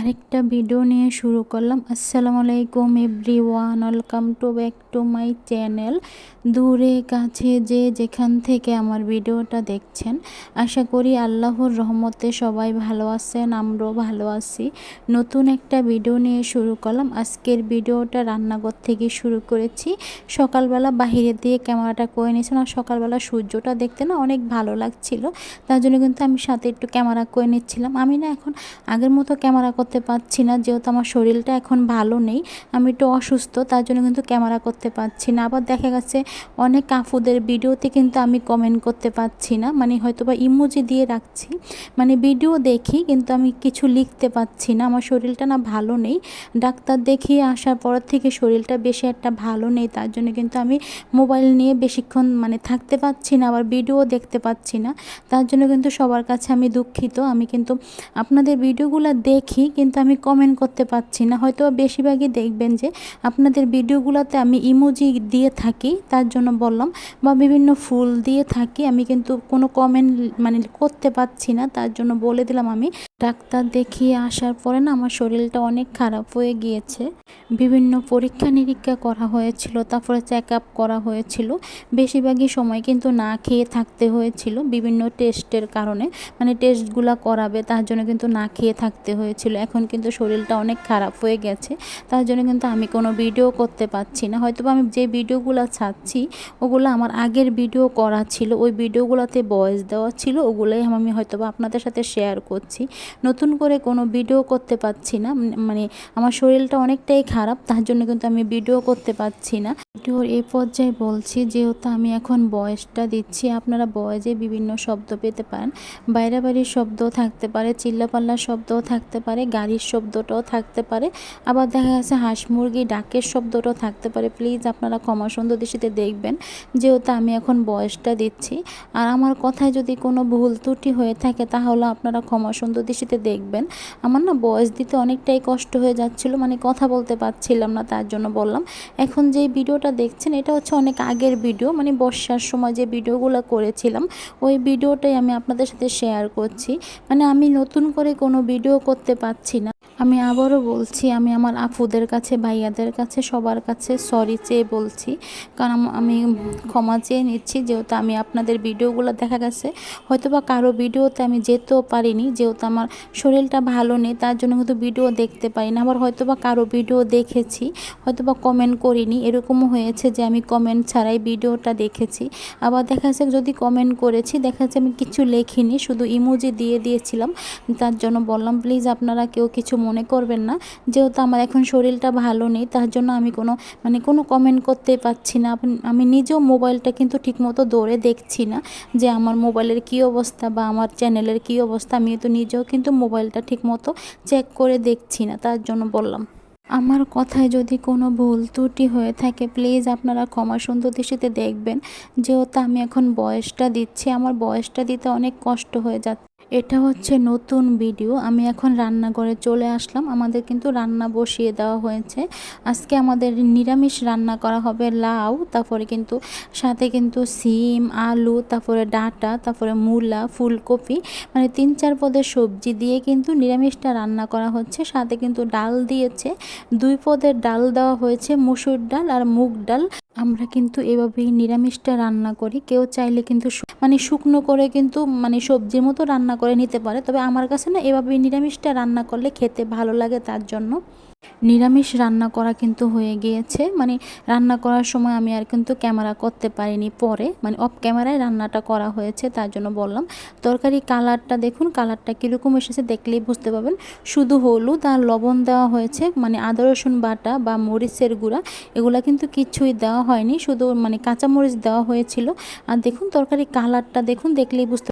আরেকটা ভিডিও নিয়ে শুরু করলাম। আসসালামু আলাইকুম everyone welcome to back to my channel. দূরে, কাছে, যে যেখান থেকে আমার ভিডিওটা দেখছেন, আশা করি আল্লাহর রহমতে সবাই ভালো আছেন, আমরাও ভালো আছি। নতুন একটা ভিডিও নিয়ে শুরু করলাম। আজকের ভিডিওটা রান্নাঘর থেকে শুরু করেছি। সকালবেলা বাহিরে দিয়ে ক্যামেরাটা করে নিয়েছিলাম। আর সকালবেলা সূর্যটা দেখতে না অনেক ভালো লাগছিল। তার জন্য কিন্তু আমি সাথে একটু ক্যামেরা করে নিচ্ছিলাম। আমি না এখন আগের মতো ক্যামেরা করতে পারছি না, যেহেতু আমার শরীরটা এখন ভালো নেই, আমি একটু অসুস্থ, তার জন্য কিন্তু ক্যামেরা করতে পারছি না। আবার দেখা গেছে অনেক কাফুদের ভিডিওতে কিন্তু আমি কমেন্ট করতে পারছি না মানে হয়তো বা ইমোজি দিয়ে রাখছি মানে ভিডিও দেখি কিন্তু আমি কিছু লিখতে পারছি না, আমার শরীরটা না ভালো নেই। ডাক্তার দেখিয়ে আসার পর থেকে শরীরটা বেশি একটা ভালো নেই, তার জন্য কিন্তু আমি মোবাইল নিয়ে বেশিক্ষণ মানে থাকতে পারছি না, আবার ভিডিও দেখতে পাচ্ছি না, তার জন্য কিন্তু সবার কাছে আমি দুঃখিত। আমি কিন্তু আপনাদের ভিডিওগুলো দেখি কিন্তু আমি কমেন্ট করতে পারছি না। হয়তো বেশিরভাগই দেখবেন যে আপনাদের ভিডিওগুলোতে আমি ইমোজি দিয়ে থাকি, তার জন্য বললাম। বা বিভিন্ন ফুল দিয়ে থাকি, আমি কিন্তু কোনো কমেন্ট মানে করতে পারছি না, তার জন্য বলে দিলাম আমি। ডাক্তার দেখিয়ে আসার পরে না আমার শরীরটা অনেক খারাপ হয়ে গিয়েছে। বিভিন্ন পরীক্ষা নিরীক্ষা করা হয়েছিল, তারপরে চেক আপ করা হয়েছিল। বেশিরভাগই সময় কিন্তু না খেয়ে থাকতে হয়েছিল, বিভিন্ন টেস্টের কারণে। মানে টেস্টগুলো করাবে, তার জন্য কিন্তু না খেয়ে থাকতে হয়েছিল। এখন কিন্তু শরীরটা অনেক খারাপ হয়ে গেছে, তার জন্য কিন্তু আমি কোনো ভিডিও করতে পারছি না। হয়তো আমি যে ভিডিওগুলো ছাড়ছি, ওগুলো আমার আগের ভিডিও করা ছিল, ওই ভিডিওগুলোতে ভয়েস দেওয়া ছিল, ওগুলোই আমি হয়তো আপনাদের সাথে শেয়ার করছি। নতুন করে কোনো ভিডিও করতে পারছি না মানে আমার শরীরটা অনেকটাই খারাপ, তার জন্য কিন্তু আমি ভিডিও করতে পারছি না। ভিডিওর এই পর্যায়ে বলছি, যেহেতু আমি এখন বয়সটা দিচ্ছি, আপনারা বয়সে বিভিন্ন শব্দ পেতে পারেন। বাইরে বাড়ির শব্দও থাকতে পারে, চিল্লাপাল্লার শব্দও থাকতে পারে গাড়ির শব্দটাও থাকতে পারে। আবার দেখা গেছে হাঁস মুরগি ডাকের শব্দটাও থাকতে পারে। প্লিজ আপনারা ক্ষমা সুন্দর দৃষ্টিতে দেখবেন। যেহেতু আমি এখন বয়সটা দিচ্ছি। আর আমার কথায় যদি কোনো ভুল ত্রুটি হয়ে থাকে তাহলে আপনারা ক্ষমা সুন্দর দৃষ্টিতে দেখবেন। আমার না বয়স দিতে অনেকটাই কষ্ট হয়ে যাচ্ছিল। মানে কথা বলতে পারছিলাম না তার জন্য বললাম। এখন যে ভিডিওটা দেখছেন এটা হচ্ছে অনেক আগের ভিডিও। মানে বর্ষার সময় যে ভিডিওগুলো করেছিলাম, ওই ভিডিওটাই আমি আপনাদের সাথে শেয়ার করছি। মানে আমি নতুন করে কোনো ভিডিও করতে পারছি আমি আবারও বলছি, আমি আমার আপুদের কাছে, ভাইয়াদের কাছে, সবার কাছে সরি চেয়ে বলছি। কারণ আমি ক্ষমা চেয়ে নিচ্ছি, যেহেতু আমি আপনাদের ভিডিওগুলো দেখা গেছে। হয়তো বা কারও ভিডিওতে আমি যেতেও পারিনি, যেহেতু আমার শরীরটা ভালো নেই, তার জন্য কিন্তু ভিডিও দেখতে পারি না আবার হয়তো বা কারও ভিডিও দেখেছি হয়তো বা কমেন্ট করিনি, এরকমও হয়েছে যে আমি কমেন্ট ছাড়াই ভিডিওটা দেখেছি। আবার দেখা যাচ্ছে যদি কমেন্ট করেছি, দেখা যাচ্ছে আমি কিছু লেখিনি, শুধু ইমোজি দিয়ে দিয়েছিলাম। তার জন্য বললাম প্লিজ আপনারা কেউ কিছু মনে করবেন না। যেহেতু আমার এখন শরীরটা ভালো নেই, তার জন্য আমি কোনো মানে কোনো কমেন্ট করতে পারছি না। আমি নিজেও মোবাইলটা কিন্তু ঠিকমতো দৌড়ে দেখছি না যে আমার মোবাইলের কী অবস্থা বা আমার চ্যানেলের কী অবস্থা। আমি তো নিজেও কিন্তু মোবাইলটা ঠিকমতো চেক করে দেখছি না, তার জন্য বললাম। আমার কথায় যদি কোনো ভুল ত্রুটি হয়ে থাকে প্লিজ আপনারা ক্ষমা সুন্দর দৃষ্টিতে দেখবেন। যেহেতু আমি এখন বয়সটা দিচ্ছি, আমার বয়সটা দিতে অনেক কষ্ট হয়ে যাচ্ছে। এটা হচ্ছে নতুন ভিডিও। আমি এখন রান্নাঘরে চলে আসলাম। আমাদের কিন্তু রান্না বসিয়ে দেওয়া হয়েছে। আজকে আমাদের নিরামিষ রান্না করা হবে লাউ, তারপরে কিন্তু সাথে কিন্তু সিম, আলু, তারপরে ডাটা, তারপরে মূলা, ফুলকপি মানে তিন চার পদের সবজি দিয়ে কিন্তু নিরামিষটা রান্না করা হচ্ছে। সাথে কিন্তু ডাল দিয়েছে। দুই পদের ডাল দেওয়া হয়েছে। মুসুর ডাল আর মুগ ডাল। আমরা কিন্তু এভাবেই নিরামিষটা রান্না করি। কেউ চাইলে কিন্তু মানে শুকনো করে কিন্তু মানে সবজির মতো রান্না করে নিতে পারে। তবে আমার কাছে না এভাবেই নিরামিষটা রান্না করলে খেতে ভালো লাগে তার জন্য। নিরামিষ রান্না করা কিন্তু হয়ে গিয়েছে। মানে রান্না করার সময় আমি আর কিন্তু ক্যামেরা করতে পারিনি পরে। মানে অফ ক্যামেরায় রান্নাটা করা হয়েছে, তার জন্য বললাম। তরকারি কালারটা দেখুন, কালারটা কীরকম এসেছে দেখলেই বুঝতে পারবেন। শুধু হলুদ আর লবণ দেওয়া হয়েছে মানে আদা, রসুন বাটা বা মরিচের গুঁড়া, এগুলা কিন্তু কিছুই দেওয়া হয়নি। শুধু মানে কাঁচামরিচ দেওয়া হয়েছিল। আর দেখুন তরকারি কালারটা দেখুন দেখলেই বুঝতে